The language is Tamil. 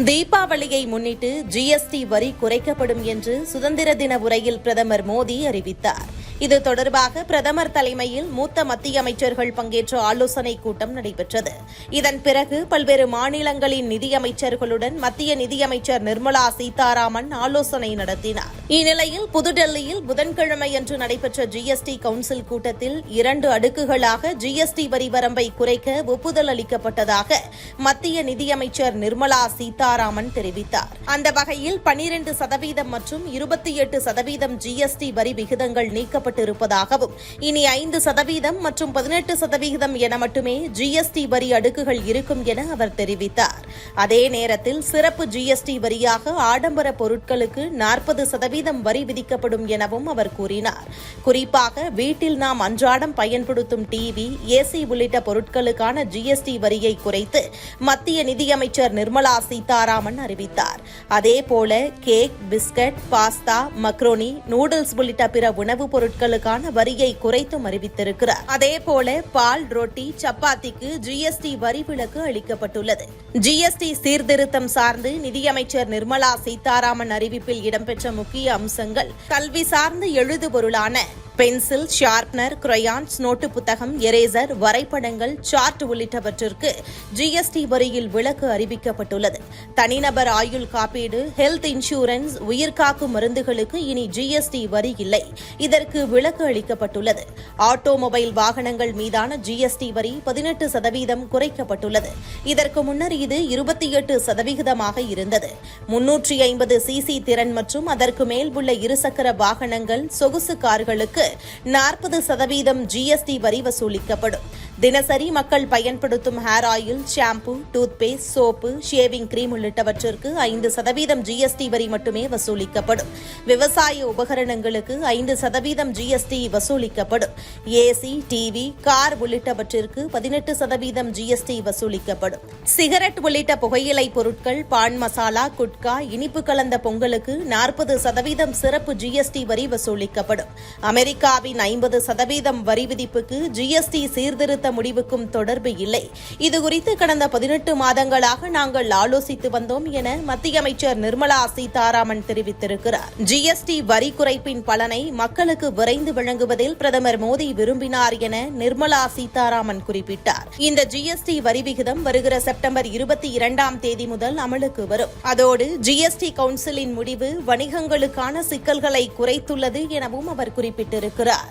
தீபாவளியை முன்னிட்டு ஜிஎஸ்டி வரி குறைக்கப்படும் என்று சுதந்திர தின உரையில் பிரதமர் மோடி அறிவித்தார். இது தொடர்பாக பிரதமர் தலைமையில் மூத்த மத்திய அமைச்சர்கள் பங்கேற்ற ஆலோசனைக் கூட்டம் நடைபெற்றது. இதன் பிறகு பல்வேறு மாநிலங்களின் நிதியமைச்சர்களுடன் மத்திய நிதியமைச்சர் நிர்மலா சீதாராமன் ஆலோசனை நடத்தினார். இந்நிலையில் புதுடெல்லியில் புதன்கிழமையன்று நடைபெற்ற ஜிஎஸ்டி கவுன்சில் கூட்டத்தில் இரண்டு அடுக்குகளாக ஜிஎஸ்டி வரி வரம்பை குறைக்க ஒப்புதல் அளிக்கப்பட்டதாக மத்திய நிதியமைச்சர் நிர்மலா சீதாராமன் தெரிவித்தார். அந்த வகையில் பனிரெண்டு சதவீதம் மற்றும் இருபத்தி எட்டு சதவீதம் ஜிஎஸ்டி வரி விகிதங்கள் நீக்கப்பட்டிருப்பதாகவும் இனி ஐந்து சதவீதம் மற்றும் பதினெட்டு சதவீதம் என மட்டுமே ஜிஎஸ்டி வரி அடுக்குகள் இருக்கும் என அவர் தெரிவித்தார். அதே நேரத்தில் சிறப்பு ஜிஎஸ்டி வரியாக ஆடம்பர பொருட்களுக்கு நாற்பது சதவீதம் வரி விதிக்கப்படும் எனவும் அவர் கூறினார். குறிப்பாக வீட்டில் நாம் அன்றாடம் பயன்படுத்தும் டிவி ஏசி உள்ளிட்ட பொருட்களுக்கான ஜிஎஸ்டி வரியை குறைத்து மத்திய நிதியமைச்சர் நிர்மலா சீதாராமன் அறிவித்தார். அதேபோல cake biscuit pasta macaroni noodles உள்ளிட்ட பிற உணவுப் பொருட்களுக்கான வரியை குறைத்தும் அறிவித்திருக்கிறார். அதேபோல பால் ரொட்டி சப்பாத்திக்கு ஜிஎஸ்டி வரி விலக்கு அளிக்கப்பட்டுள்ளது. ஜிஎஸ்டி சீர்திருத்தம் சார்ந்து நிதியமைச்சர் நிர்மலா சீதாராமன் அறிவிப்பில் இடம்பெற்ற முக்கிய அம்சங்கள் கல்வி சார்ந்த எழுதுபொருளான பென்சில் ஷார்ப்னர் கிரையான்ஸ் நோட்டு புத்தகம் எரேசர் வரைபடங்கள் சார்ட் உள்ளிட்டவற்றிற்கு ஜிஎஸ்டி வரியில் விலக்கு அறிவிக்கப்பட்டுள்ளது. தனிநபர் ஆயுள் காப்பீடு ஹெல்த் இன்சூரன்ஸ் உயிர்காக்கும் மருந்துகளுக்கு இனி ஜிஎஸ்டி வரி இல்லை. இதற்கு விலக்கு அளிக்கப்பட்டுள்ளது. ஆட்டோமொபைல் வாகனங்கள் மீதான ஜிஎஸ்டி வரி பதினெட்டு சதவீதம் குறைக்கப்பட்டுள்ளது. இதற்கு முன்னர் இது இருபத்தி எட்டு சதவிகிதமாக இருந்தது. முன்னூற்றி ஐம்பது சிசி திறன் மற்றும் அதற்கு மேல் உள்ள இருசக்கர வாகனங்கள் சொகுசு கார்களுக்கு நாற்பது சதவீதம் ஜிஎஸ்டி வரி வசூலிக்கப்படும். தினசரி மக்கள் பயன்படுத்தும் hair oil shampoo tooth paste soap shaving cream உள்ளிட்டவற்றிற்கு ஐந்து சதவீதம் ஜிஎஸ்டி வரி மட்டுமே வசூலிக்கப்படும். விவசாய உபகரணங்களுக்கு ஐந்து சதவீதம் ஜிஎஸ்டி வசூலிக்கப்படும். ஏசி டிவி கார் உள்ளிட்டவற்றிற்கு பதினெட்டு சதவீதம் ஜிஎஸ்டி வசூலிக்கப்படும். சிகரெட் உள்ளிட்ட புகையிலை பொருட்கள் பான் மசாலா குட்கா இனிப்பு கலந்த பொங்கலுக்கு நாற்பது சதவீதம் சிறப்பு ஜிஎஸ்டி வரி வசூலிக்கப்படும். அமெரிக்காவின் ஐம்பது சதவீதம் வரி விதிப்புக்கு ஜிஎஸ்டி சீர்திருத்த முடிவுக்கும் தொடர்பு இல்லை. இதுகுறித்து கடந்த பதினெட்டு மாதங்களாக நாங்கள் ஆலோசித்து வந்தோம் என மத்திய அமைச்சர் நிர்மலா சீதாராமன் தெரிவித்திருக்கிறார். ஜிஎஸ்டி வரி குறைப்பின் பலனை மக்களுக்கு விரைந்து வழங்குவதில் பிரதமர் மோடி விரும்பினார் என நிர்மலா சீதாராமன் குறிப்பிட்டார். இந்த ஜிஎஸ்டி வரி விகிதம் வருகிற செப்டம்பர் இருபத்தி இரண்டாம் தேதி முதல் அமலுக்கு வரும். அதோடு ஜிஎஸ்டி கவுன்சிலின் முடிவு வணிகங்களுக்கான சிக்கல்களை குறைத்துள்ளது எனவும் அவர் குறிப்பிட்டிருக்கிறார்.